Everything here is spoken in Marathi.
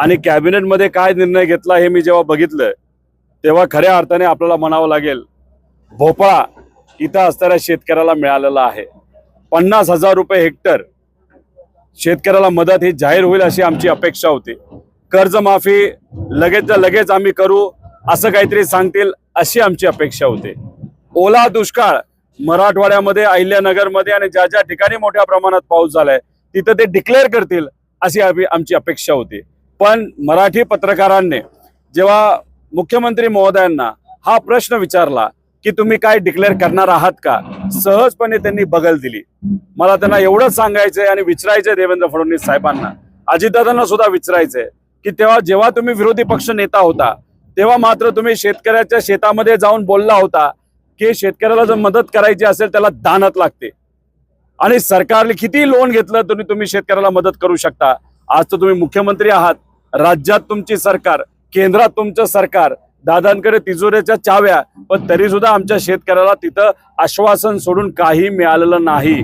आणि कॅबिनेटमध्ये काय निर्णय घेतला हे मी जेव्हा बघितलं तेव्हा खऱ्या अर्थाने आपल्याला म्हणावं लागेल भोपळा इथं असणाऱ्या शेतकऱ्याला मिळालेला आहे. पन्नास हजार रुपये हेक्टर शेतकऱ्याला मदत ही जाहीर होईल अशी आमची अपेक्षा होती. कर्जमाफी लगेच लगेच आम्ही करू असं काहीतरी सांगतील अशी आमची अपेक्षा होती. ओला दुष्काळ मराठवाड्यामध्ये अहिल्यानगरमध्ये आणि ज्या ज्या ठिकाणी मोठ्या प्रमाणात पाऊस झालाय तिथं ते डिक्लेअर करतील अशी आम्ही- आमची अपेक्षा होती. पण मराठी पत्रकारांनी जेव्हा मुख्यमंत्री महोदयांना हा प्रश्न विचारला की तुम्ही काय डिक्लेअर करणार आहात का? सहजपणे त्यांनी बगल दिली. मला त्यांना एवढंच सांगायचंय आणि विचारायचंय देवेंद्र फडणवीस साहेबांना. अजितदादांना सुद्धा विचारायचंय की तेव्हा जेव्हा तुम्ही विरोधी पक्ष नेता होता तेव्हा मात्र तुम्ही शेतकऱ्याच्या शेतामध्ये जाऊन बोलला होता की शेतकऱ्याला जर मदत करायची असेल त्याला दानत लागते. आणि सरकारने किती लोन घेतलं तरी तुम्ही शेतकऱ्याला मदत करू शकता. आज तर तुम्ही मुख्यमंत्री आहात. राज्यात तुमची सरकार केंद्रात तुमचं सरकार दादांकडे तिजोऱ्याच्या चाव्या पण तरी सुद्धा आमच्या शेतकऱ्याला तिथं आश्वासन सोडून काही मिळालेलं नाही.